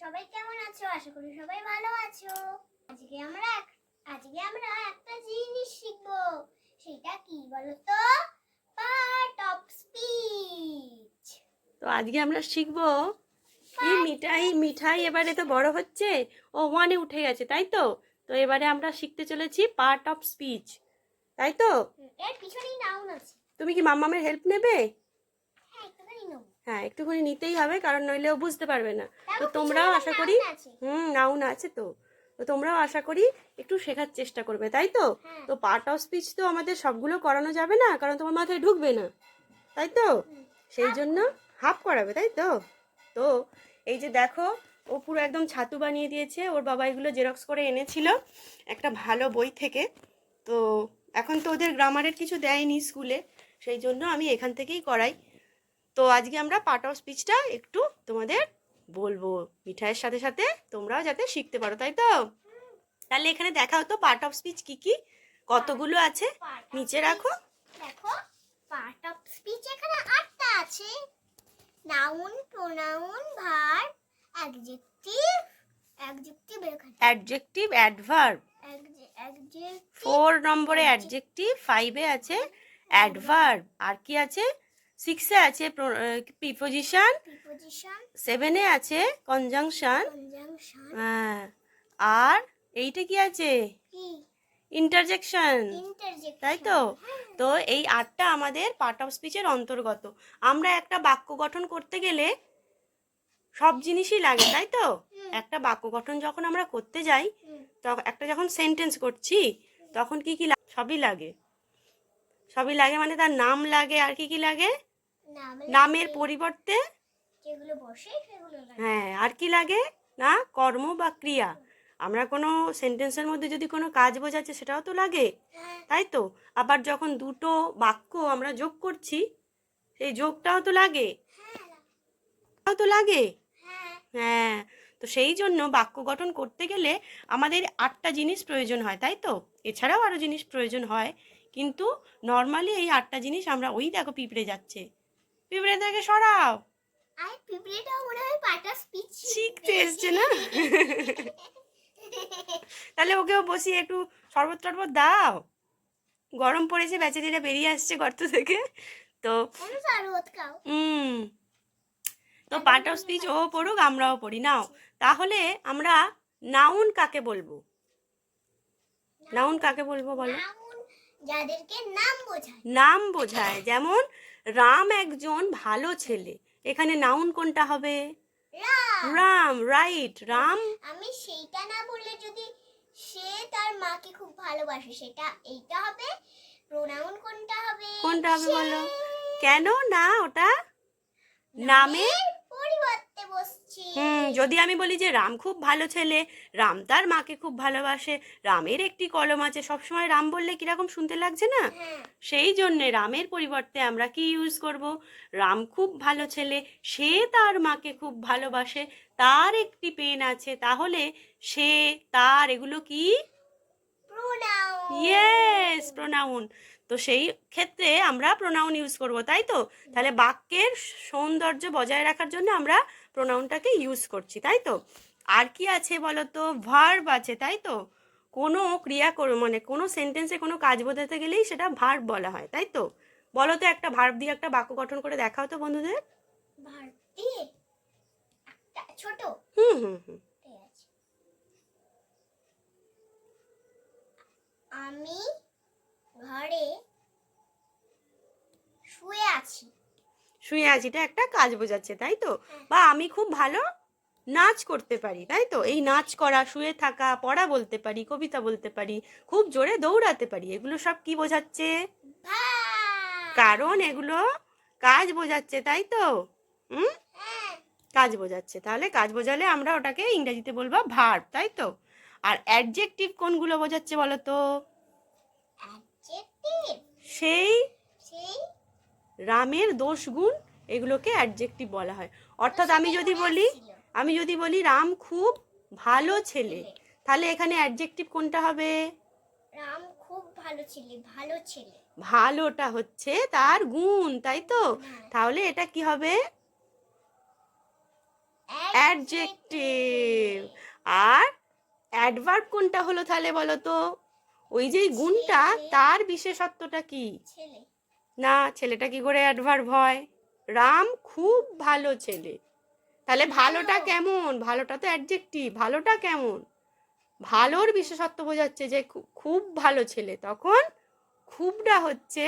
সবাই কেমন আছো? আশা করি সবাই ভালো আছো। আজকে আমরা আজকে আমরা একটা জিনিস শিখব। সেটা কি বলো তো পার্ট অফ স্পিচ তো আজকে আমরা শিখব এই মিঠাই মিঠাই এবারে তো বড় হচ্ছে ও ওয়ানে উঠে গেছে তাই তো? তো এবারে আমরা শিখতে চলেছি পার্ট অফ স্পিচ তাই তো? এর পিছনেই নাউন আছে। তুমি কি মাম্মামের হেল্প নেবে? হ্যাঁ একটুখানি নিতেই হবে কারণ নইলে ও বুঝতে পারবে না। তো তোমরাও আশা করি। হুম নাউন আছে তো। তো তোমরাও আশা করি একটু শেখার চেষ্টা করবে তাই তো? হ্যাঁ। তো পার্ট অফ স্পিচ তো আমাদের সবগুলো করানো যাবে না কারণ তোমার মাথায় ঢুকবে না তাই তো? সেই জন্য হাফ করাবে তাই তো? তো এই যে দেখো ও পুরো একদম ছাতু বানিয়ে দিয়েছে ওর বাবা এগুলো জেরক্স করে এনেছিল একটা ভালো বই থেকে। তো এখন তো ওদের গ্রামারের কিছু দেয়নি স্কুলে সেই জন্য আমি এখান থেকেই করাই। তো আজকে আমরা পার্ট অফ স্পিচটা একটু তোমাদের বলব। মিঠাইয়ের সাথে সাথে তোমরাও যাতে শিখতে পারো তাই তো? তাহলে এখানে দেখাও তো পার্ট অফ স্পিচ কি কি? কতগুলো আছে? নিচে রাখো। দেখো পার্ট অফ স্পিচ এখানে আটটা আছে। Noun pronoun verb adjective adjective এখানে অ্যাডজেক্টিভ অ্যাডভার্ব ফোর নম্বরে অ্যাডজেক্টিভ ফাইভে আছে অ্যাডভার্ব আর কি আছে? সিক্সে আছে প্রিপোজিশন সেভেনে আছে কনজাংশন কনজাংশন আর এইটা কি আছে? ইন্টারজেকশন তাই তো? তো এই আটটা আমাদের পার্ট অফ স্পিচের অন্তর্গত। আমরা একটা বাক্য গঠন করতে গেলে সব জিনিসই লাগে তাই তো? একটা বাক্য গঠন যখন আমরা করতে যাই তখন একটা যখন সেন্টেন্স করছি তখন কি কি সবই লাগে। সবই লাগে মানে তার নাম লাগে আর কি কি লাগে? নামের পরিবর্তে হ্যাঁ আর কি লাগে? না কর্ম বা ক্রিয়া। আমরা কোনো সেন্টেন্সের মধ্যে যদি কোনো কাজ বোঝাচ্ছে সেটাও তো লাগে। হ্যাঁ। তাই তো? আবার যখন দুটো বাক্য আমরা যোগ করছি সেই যোগটাও তো লাগে। তো লাগে? হ্যাঁ। হ্যাঁ তো সেই জন্য বাক্য গঠন করতে গেলে আমাদের আটটা জিনিস প্রয়োজন হয় তাই তো? এছাড়াও আরও জিনিস প্রয়োজন হয়। কিন্তু নর্মালি এই আটটা জিনিস আমরা ওই দেখো পিঁপড়ে যাচ্ছে। পিঁপড়ে থেকে সরাও। আর পিঁপড়েটাও মনে হয় অফ স্পিচ শিখতে এসছে না? তাহলে ওকেও বসিয়ে একটু শরবত টরবত দাও। গরম পড়েছে বেচারিরা বেরিয়ে আসছে গর্ত থেকে। তো কোনো সারবত খাও। হুম। তো পার্ট অফ স্পিচ ও পড়ুক আমরাও পড়ি। নাও তাহলে আমরা নাউন কাকে বলব? নাউন। কাকে বলব বলো? নাউন যাদেরকে নাম বোঝায়। নাম বোঝায় যেমন রাম একজন ভালো ছেলে। এখানে নাউন কোনটা হবে? রাম। রাম রাইট রাম। আমি সেইটা না বললে যদি সে তার মাকে খুব ভালোবাসে সেটা এইটা হবে প্রোনাউন কোনটা হবে? কোনটা হবে বলো? কেন? না ওটা? নামে হুম যদি আমি বলি যে রাম খুব ভালো ছেলে রাম তার মাকে খুব ভালোবাসে রামের একটি কলম আছে সবসময় রাম বললে কীরকম শুনতে লাগছে না? হ্যাঁ। সেই জন্যে রামের পরিবর্তে আমরা কি ইউজ করব? রাম খুব ভালো ছেলে সে তার মাকে খুব ভালোবাসে তার একটি পেন আছে তাহলে সে তার এগুলো কি? Yes pronoun. তো সেই ক্ষেত্রে আমরা প্রোনাউন ইউজ করব তাই তো? তাহলে বাক্যের সৌন্দর্য বজায় রাখার জন্য আমরা প্রোনাউনটাকে ইউজ করছি তাই তো? আর কি আছে বলো তো ভার্ব আছে তাই তো? কোনো ক্রিয়া করো মানে কোনো সেন্টেন্সে কোনো কাজ বোঝাতে গেলেই সেটা ভার্ব বলা হয় তাই তো? বলো তো একটা ভার্ব দিয়ে একটা বাক্য গঠন করে দেখাও তো বন্ধুদের। ছোট। হুম হুম হুম। আমি ঘরে শুয়ে আছি। শুয়ে আছি এটা একটা কাজ বোঝাচ্ছে তাই তো? বা আমি খুব ভালো নাচ করতে পারি তাই তো? এই নাচ করা শুয়ে থাকা পড়া বলতে পারি কবিতা বলতে পারি খুব জোরে দৌড়াতে পারি এগুলো সব কি বোঝাচ্ছে? কারণ এগুলো কাজ বোঝাচ্ছে তাই তো? হুম? হ্যাঁ। কাজ বোঝাচ্ছে তাহলে কাজ বোঝালে আমরা ওটাকে ইংরেজিতে বলব ভার্ব তাই তো? আর অ্যাডজেক্টিভ কোনগুলো বোঝাচ্ছে বলো তো? সেই সেই রামের দোষ গুণ এগুলোকে অ্যাডজেক্টিভ বলা হয়। অর্থাৎ আমি যদি বলি আমি যদি বলি রাম খুব ভালো ছেলে তাহলে এখানে অ্যাডজেক্টিভ কোনটা হবে? রাম খুব ভালো ছেলে ভালো ছেলে। ভালোটা হচ্ছে তার গুণ তাই তো? হ্যাঁ। তাহলে এটা কি হবে? অ্যাডজেক্টিভ আর অ্যাডভার্ব কোনটা হলো তাহলে বলো তো? ওই যে গুণটা তার বিশেষত্বটা কি? ছেলে। না ছেলেটা কি করে অ্যাডভার্ব হয়? রাম খুব ভালো ছেলে। তাহলে ভালোটা কেমন? ভালোটা তো অ্যাডজেক্টিভ ভালোটা কেমন? ভালোর বিশেষত্ব বোঝাচ্ছে যে খুব ভালো ছেলে। তখন খুবটা হচ্ছে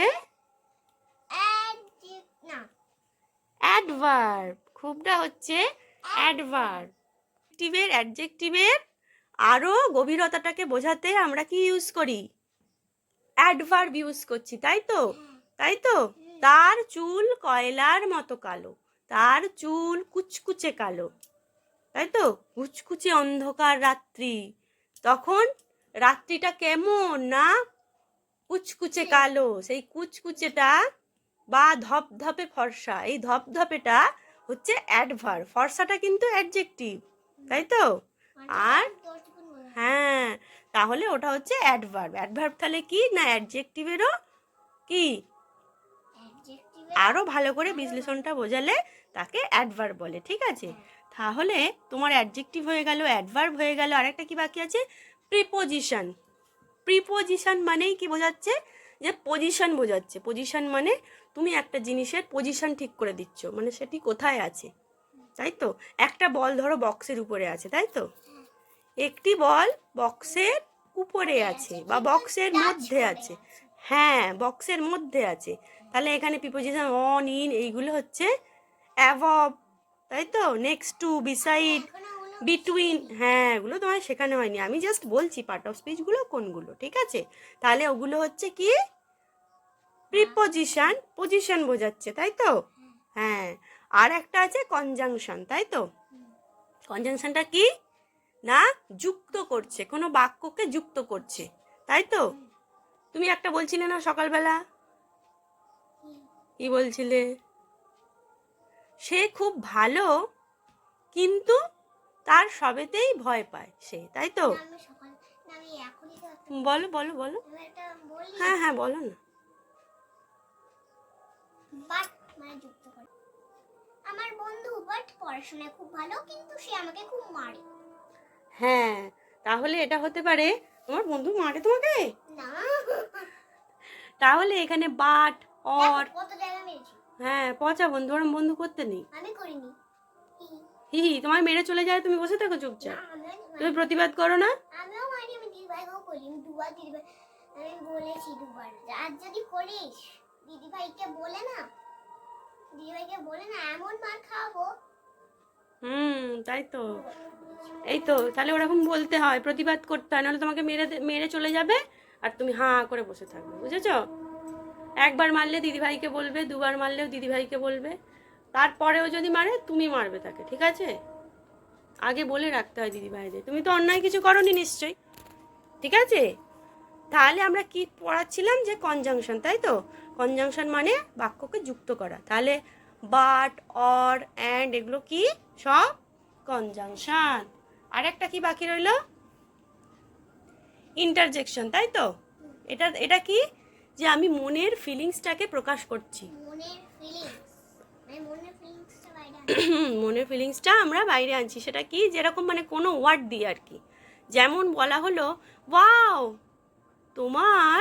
অ্যাডভার্ব খুবটা হচ্ছে অ্যাডভার্ব অ্যাডজেক্টিভের অ্যাডজেক্টিভের আরও গভীরতাটাকে বোঝাতে আমরা কি ইউজ করি? অ্যাডভার্ব ইউজ করছি তাই তো? তাই তো? তার চুল কয়লার মতো কালো তার চুল কুচকুচে কালো তাই তো? কুচকুচে অন্ধকার রাত্রি। তখন রাত্রিটা কেমন না? কুচকুচে কালো সেই কুচকুচেটা বা ধপধপে ফর্সা এই ধপধপেটা হচ্ছে অ্যাডভার ফর্সাটা কিন্তু অ্যাডজেক্টিভ তাই তো? আর? হ্যাঁ তাহলে ওটা হচ্ছে অ্যাডভার্ব। অ্যাডভার্ব তাহলে কি না অ্যাডজেক্টিভেরও কি? আরও ভালো করে বিশ্লেষণটা বোঝালে তাকে অ্যাডভার্ব বলে, ঠিক আছে? তাহলে তোমার অ্যাডজেক্টিভ হয়ে গেল অ্যাডভার্ব হয়ে গেল, আরেকটা কি বাকি আছে? প্রিপোজিশন প্রিপোজিশন মানেই কি বোঝাচ্ছে? যে পজিশন বোঝাচ্ছে। পজিশন মানে তুমি একটা জিনিসের পজিশন ঠিক করে দিচ্ছ মানে সেটি কোথায় আছে? তাই তো? একটা বল ধরো বক্সের উপরে আছে, তাই তো? একটি বল বক্সের উপরে আছে বা বক্সের মধ্যে আছে। হ্যাঁ বক্সের মধ্যে আছে। তাহলে এখানে প্রিপোজিশন অন ইন এইগুলো হচ্ছে অ্যাভব তাই তো? নেক্সট টু বিসাইড বিটুইন হ্যাঁ এগুলো তোমার শেখানো হয়নি। আমি জাস্ট বলছি পার্ট অফ স্পিচগুলো কোনগুলো, ঠিক আছে? তাহলে ওগুলো হচ্ছে কি? প্রিপোজিশন পজিশন বোঝাচ্ছে, তাই তো? হ্যাঁ আর একটা আছে কনজাংশন তাই তো? কনজাংশনটা কি? না, যুক্ত করছে, কোনো বাক্যকে যুক্ত করছে, তাই তো? তুমি একটা বলছিলে না সকালবেলা? কি বলছিলে? সে খুব ভালো কিন্তু তার সবেতেই ভয় পায় সে তাই তো? বলো বলো বলো? হ্যাঁ হ্যাঁ বলো না। বাট মানে যুক্ত করে। আমার বন্ধু বাট পড়াশোনায় খুব ভালো কিন্তু সে আমাকে খুব মারে। হ্যাঁ তাহলে এটা হতে পারে তোমার বন্ধু মারে তোমাকে? না। তাহলে এখানে বাট অর হ্যাঁ পচা বন্ধু ওরম বন্ধু করতে নেই। হি, হি। তোমার মেরে চলে যায় তুমি বসে থাকো চুপচাপ। তুমি প্রতিবাদ করো না। আমি দিদিভাইকেও করি আমি দুবার দিদিভাই আমি বলেছি দুবার। আর যদি করিস দিদিভাইকে বলে না দিদিভাইকে বলে না এমন মার খাওয়াবো। হুম তাই তো। এই তো তাহলে ওরকম বলতে হয় প্রতিবাদ করতে হয় নাহলে তোমাকে মেরে মেরে চলে যাবে আর তুমি হাঁ করে বসে থাকবে বুঝেছ? একবার মারলে দিদিভাইকে বলবে, দুবার মারলেও দিদিভাইকে বলবে। তারপরেও যদি মারে, তুমি মারবে তাকে, ঠিক আছে? আগে বলে রাখতে হয় দিদিভাইদের। তুমি তো অন্যায় কিছু করনি নিশ্চয়ই, ঠিক আছে? তাহলে আমরা কি পড়াচ্ছিলাম যে কনজাংশন তাই তো? কনজাংশন মানে বাক্যকে যুক্ত করা। তাহলে বাট অর অ্যান্ড এগুলো কি? সব কনজাংশন আর একটা কি বাকি রইল? ইন্টারজেকশন তাই তো? এটা এটা কি? যে আমি মনের ফিলিংসটাকে প্রকাশ করছি। মনের ফিলিংস মানে মনের ফিলিংসটা ফিলিংসটা আমরা বাইরে আনছি। সেটা কি? যেরকম মানে কোনো ওয়ার্ড দিয়ে আর কি। যেমন বলা হলো ওয়াও তোমার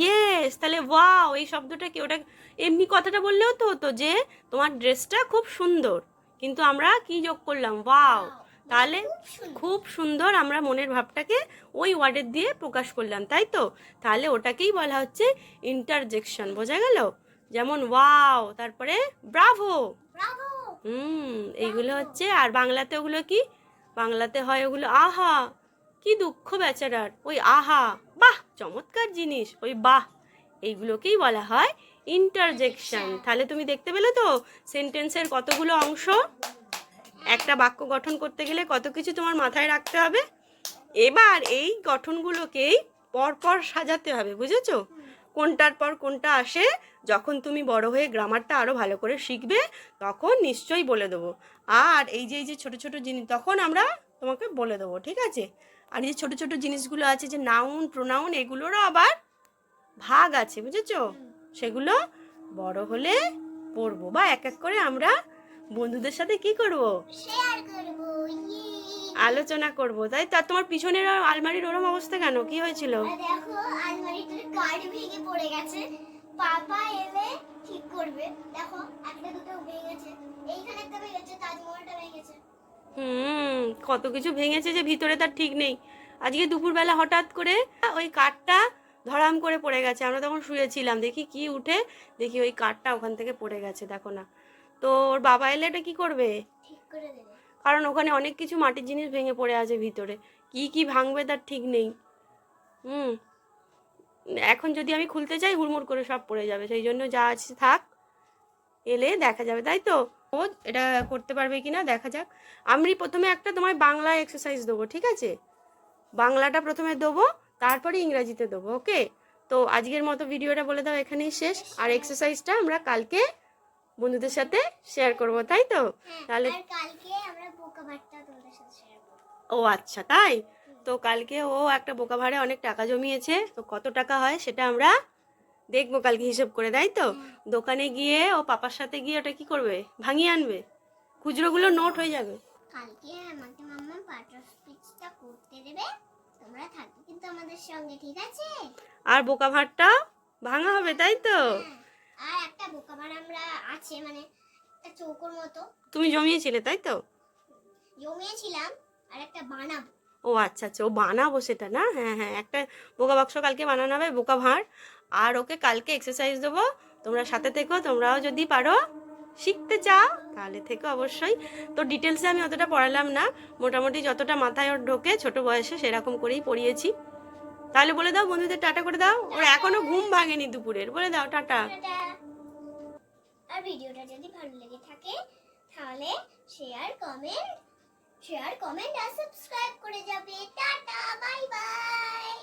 ইয়েস তাহলে ওয়াও এই শব্দটা কি ওটা এমনি কথাটা বললেও তো হতো যে তোমার ড্রেসটা খুব সুন্দর। কিন্তু আমরা কি যোগ করলাম? ওয়াও তাহলে খুব সুন্দর। আমরা মনের ভাবটাকে ওই ওয়ার্ডের দিয়ে প্রকাশ করলাম তাই তো? তাহলে ওটাকেই বলা হচ্ছে ইন্টারজেকশন বোঝা গেল? যেমন ওয়াও তারপরে ব্রাভো হুম এইগুলো হচ্ছে আর বাংলাতে ওগুলো কি? বাংলাতে হয় ওগুলো আহা। কি দুঃখ বেচারার ওই আহা। বাহ চমৎকার জিনিস ওই বাহ। এইগুলোকেই বলা হয় ইন্টারজেকশন তাহলে তুমি দেখতে পেলে তো সেন্টেন্সের কতগুলো অংশ? একটা বাক্য গঠন করতে গেলে কত কিছু তোমার মাথায় রাখতে হবে। এবার এই গঠনগুলোকেই পরপর সাজাতে হবে, বুঝেছ? কোনটার পর কোনটা আসে, যখন তুমি বড় হয়ে গ্রামারটা আরও ভালো করে শিখবে, তখন নিশ্চয়ই বলে দেবো। আর এই যে এই যে ছোটো ছোটো জিনিস, তখন আমরা তোমাকে বলে দেবো, ঠিক আছে? আর এই যে ছোট ছোট জিনিসগুলো আছে যে নাউন প্রোনাউন এগুলোরও আবার ভাগ আছে, বুঝেছ? সেগুলো বড় হলে পড়ব বা এক এক করে আমরা বন্ধুদের সাথে কি করব? শেয়ার করব আলোচনা করব তাই তো? তোমার পিছনের আলমারির ওরম অবস্থা কেন? কি হয়েছিল? দেখো আলমারিটার কার্ড ভেঙে পড়ে গেছে। পাপা এলে ঠিক করবে। দেখো একটা দুটো ভেঙে গেছে এইখানে একটা ভেঙে গেছে তাজমহলটা ভেঙে গেছে হুম কত কিছু ভেঙেছে যে ভিতরে তার ঠিক নেই। আজকে দুপুরবেলা হঠাৎ করে ওই কাঠটা ধরাম করে পড়ে গেছে। আমরা তখন শুয়েছিলাম। দেখি কি উঠে দেখি ওই কাঠটা ওখান থেকে পড়ে গেছে দেখো না। তো ওর বাবা এলে এটা কি করবে? কারণ ওখানে অনেক কিছু মাটির জিনিস ভেঙে পড়ে আছে ভিতরে। কি কি ভাঙবে তার ঠিক নেই। হুম। এখন যদি আমি খুলতে চাই হুড়মুড় করে সব পড়ে যাবে। সেই জন্য যা আছে থাক এলে দেখা যাবে তাই তো? ও এটা করতে পারবে কিনা দেখা যাক। আমি প্রথমে একটা তোমায় বাংলা এক্সারসাইজ দেবো ঠিক আছে? বাংলাটা প্রথমে দেবো তারপরে ইংরাজিতে দেবো ওকে তো আজকের মতো ভিডিওটা বলে দাও এখানেই শেষ। আর এক্সারসাইজটা আমরা কালকে বন্ধুদের সাথে শেয়ার করব তাই তো? হ্যাঁ তাহলে কালকে আমরা বোকা বার্তা তোমাদের সাথে শেয়ার করব। ও আচ্ছা তাই? তো কালকে ও একটা বোকা ভাড়ে অনেক টাকা জমিয়েছে তো কত টাকা হয় সেটা আমরা দেখব কালকে হিসেব করে তাই তো? দোকানে গিয়ে ও পাপার সাথে গিয়ে ওটা কি করবে? ভাঙিয়ে আনবে? খুচরোগুলো নোট হয়ে যাবে। কালকে আমাকে মাম্মা পার্টার স্পিচটা করতে দেবে তোমরা থাকবে কিন্তু আমাদের সঙ্গে ঠিক আছে? আর বোকা ভাঁড়টা ভাঙা হবে তাই তো? আর আমরা আছে মানে একটা চৌকোর মতো। তুমি জমিয়েছিলে তাই তো? জমিয়েছিলাম আর একটা বানাবো। ও আচ্ছা আচ্ছা ও বানাবো সেটা না? হ্যাঁ হ্যাঁ একটা বোকা বাক্স কালকে বানানো হবে বোকা ভাঁড়। আর ওকে কালকে এক্সারসাইজ দেবো। তোমরা সাথে থেকো তোমরাও যদি পারো শিখতে চাও তাহলে থেকে অবশ্যই। তো ডিটেলসে আমি অতটা পড়ালাম না। মোটামুটি যতটা মাথায় ওর ঢোকে ছোট বয়সে সেরকম করেই পড়িয়েছি। তাহলে বলে দাও বন্ধুদের টাটা করে দাও। ওর এখনও ঘুম ভাঙেনি দুপুরের। বলে দাও টাটা। আর ভিডিওটা যদি ভালো লেগে থাকে, তাহলে শেয়ার কমেন্ট শেয়ার কমেন্ট আর সাবস্ক্রাইব করে যাবে। Tata bye bye